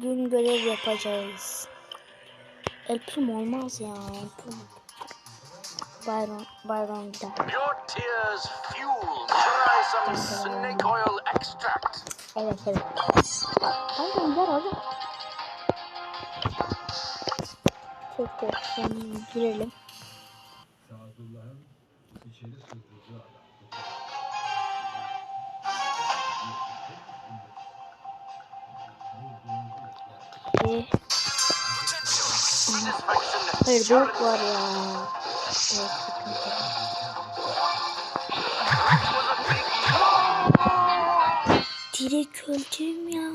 bugün görev yapacağız. El Primo olmaz ya. El Primo. Byron, Byron gider. Evet evet. Byron gider hadi. Tekrar şimdi girelim. Satisfaction. hayır büyük var ya. Evet. Direkt öleceğim ya.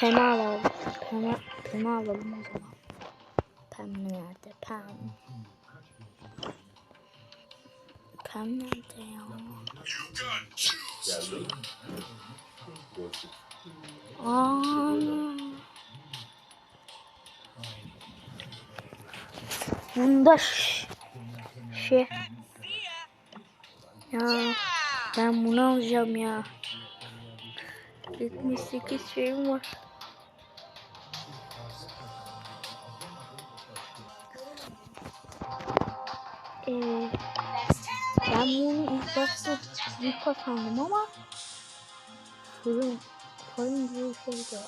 Pema alalım. Pema, pema alalım o zaman. Pem nerede? Pem. Pem nerede ya? Aa. Bunda şey. Ya ben bunu alacağım ya. 78 şeyim var. Ee, ben bunu ilk başta ilk sandım ama fırın fırın gibi bir şey de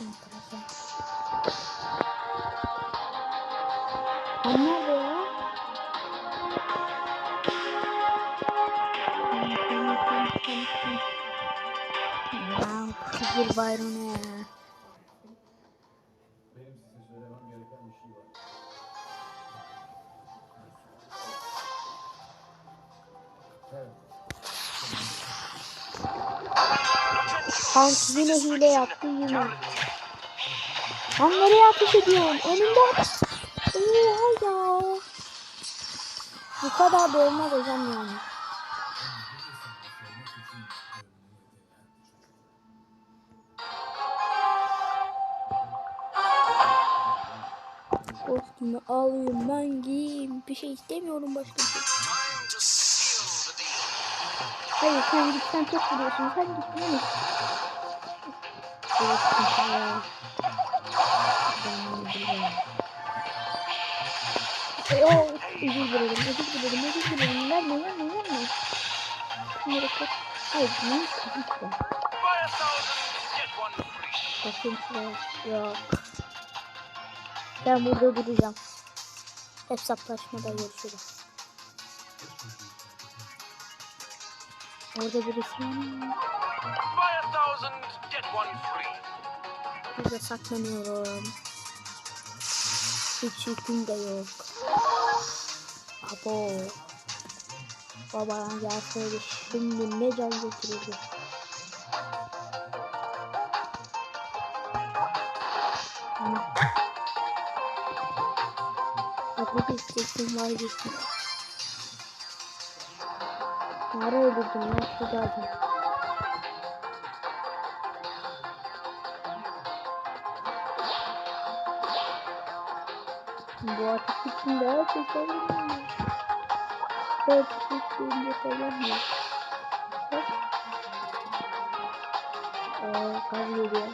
enteresan. Onlar da ya. Ya figür bayrağına ya. Hans yine hile yaptı yine. Lan nereye ateş ediyorsun? Önümde. Oha ya. Bu kadar da olmaz hocam yani. Kostümü alayım ben giyeyim. Bir şey istemiyorum başka bir şey. Hayır sen git sen çok biliyorsun. Sen git değil mi? Evet, güzel. Ben biliyorum. Ay, oh, özür dilerim, özür dilerim, özür dilerim. Verme, verme, verme. Bunları kat. Hayır, one free. Bakın şuraya. Yok. Ben burada duracağım. Hesaplaşmada görüşürüz. Orada birisi var mı? Buy a thousand, get one free. Burada saklanıyorum. Hiç yüküm de yok. Abo. Baba gelseydi şimdi ne can getirirdi. Abi bir istekim var gitsin. Nerede öldürdüm ya şu zaten. Bu ateş içinde herkes alınmıyor. Herkes içinde alınmıyor. Bak. Eee kaz geliyor.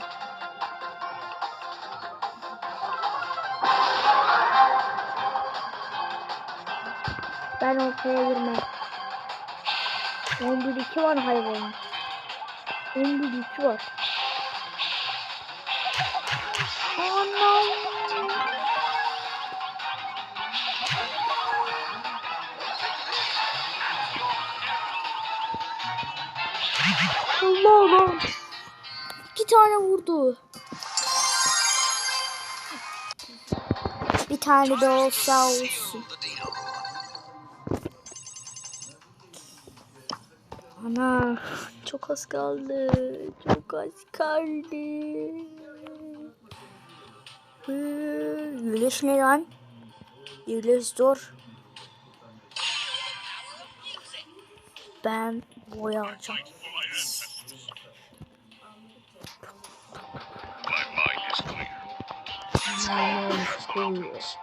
Ben ortaya girmem. 11 2 var hayvanın. 11 2 var. Anam. Allah Allah. İki tane vurdu. Bir tane de olsa olsun. Ana çok az kaldı. Çok az kaldı. Yüleş ne lan? Yüleş zor. Ben boya alacağım. name is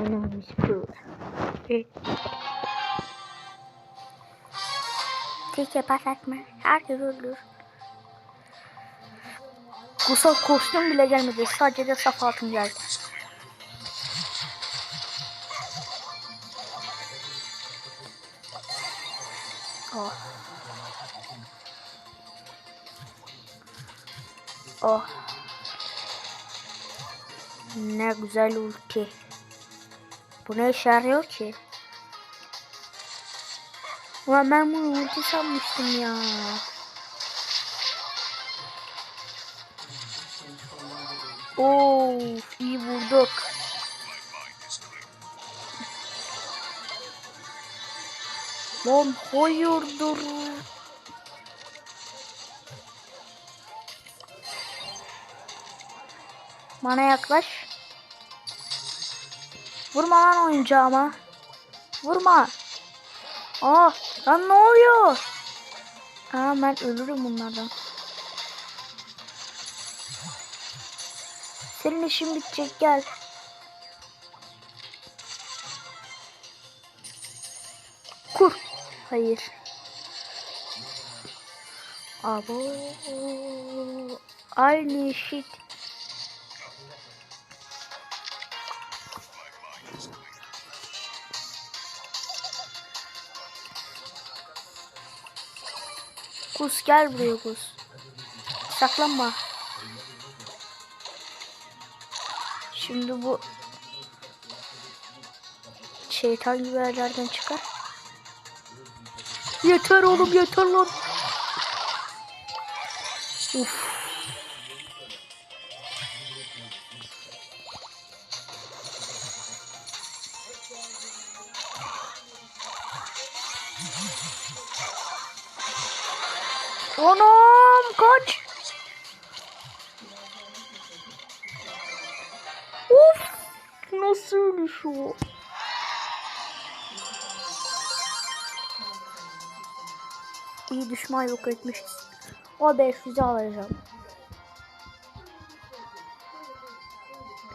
Pooh. Evet. Tike pas atma. Herkes öldür. Kusa kostüm bile gelmedi. Sadece de saf altın geldi. Oh. Oh. Ne güzel ulti. Bu ne işe yarıyor ki? Ulan ben bunu ulti sanmıştım ya. Of iyi vurduk. Lan hayırdır? Bana yaklaş. Vurma lan oyuncağıma. Vurma. Aa, lan ne oluyor? Aa, ben ölürüm bunlardan. Senin işin bitecek gel. Kur. Hayır. Abo. Aynı shit. Kus gel buraya kus. Saklanma. Şimdi bu şeytan gibi çıkar. Yeter oğlum yeter lan. Uf. Anam kaç. Of nasıl ölüş o? İyi düşman yok etmişiz. O 500'ü alacağım.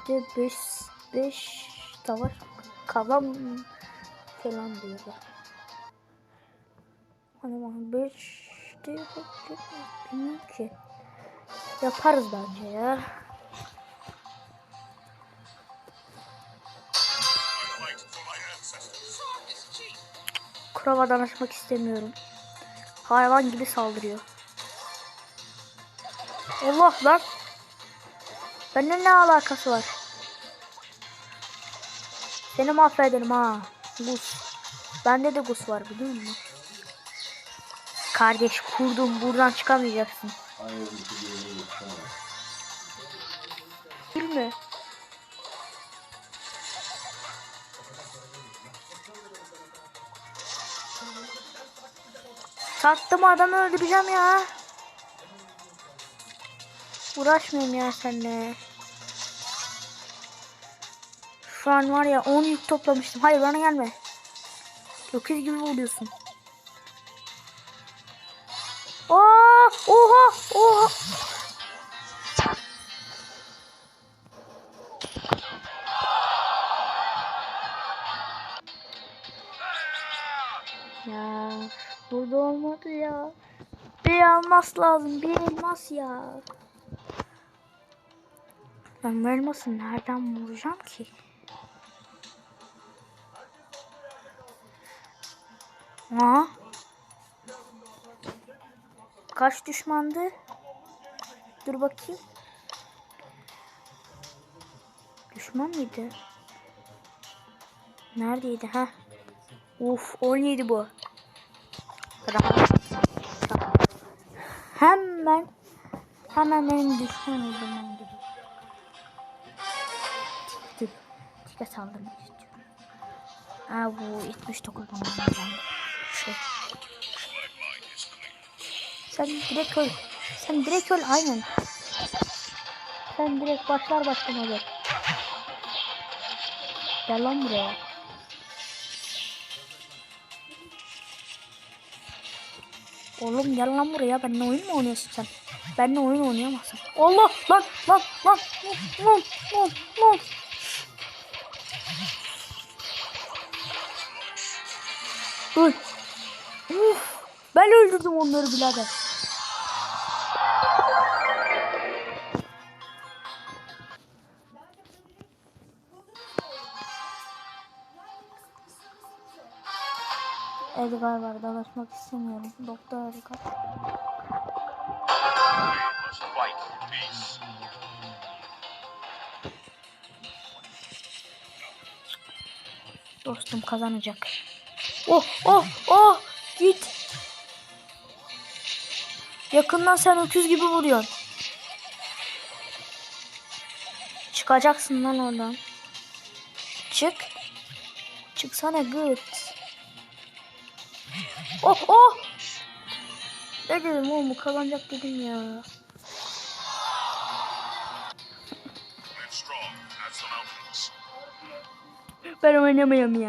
Bir de 5 5 tavır kavam falan diyorlar. Hani 5 Hadi hadi. Bilmiyorum ki. Yaparız bence ya. Kurava danışmak istemiyorum. Hayvan gibi saldırıyor. Allah lan. Benden ne alakası var? Seni mahvederim ha. Gus. Bende de Gus var biliyor musun? Kardeş kurdum buradan çıkamayacaksın. Değil mi? Sattım adamı öldüreceğim ya. Uğraşmayayım ya seninle. Şu an var ya 10 yük toplamıştım. Hayır bana gelme. Öküz gibi vuruyorsun. Oha, oha. Ya burada olmadı ya. Bir elmas lazım. Bir elmas ya. Ben bu elması nereden bulacağım ki? Ha? Kaç düşmandı? Dur bakayım. Düşman mıydı? Neredeydi ha? Uf 17 bu. Hemen hemen benim düşman gibi. Dur. Tika saldırmak istiyorum. Aa bu 79 bana lazım. Şey. Sen direkt öl. Sen direkt öl aynen. Sen direkt başlar başlamaz öl. Gel lan buraya. Oğlum gel lan buraya. Benimle oyun mu oynuyorsun sen? Benimle oyun oynayamazsın. Allah lan lan lan. Lan lan lan. Öl. Uf, ben öldürdüm onları birader. Edgar var dalaşmak istemiyorum. Doktor Edgar. Dostum kazanacak. Oh oh oh git. Yakından sen öküz gibi vuruyorsun. Çıkacaksın lan oradan. Çık. Çıksana gıt. Oh oh. Ne dedim oğlum bu kazanacak dedim ya. Ben oynamıyorum ya.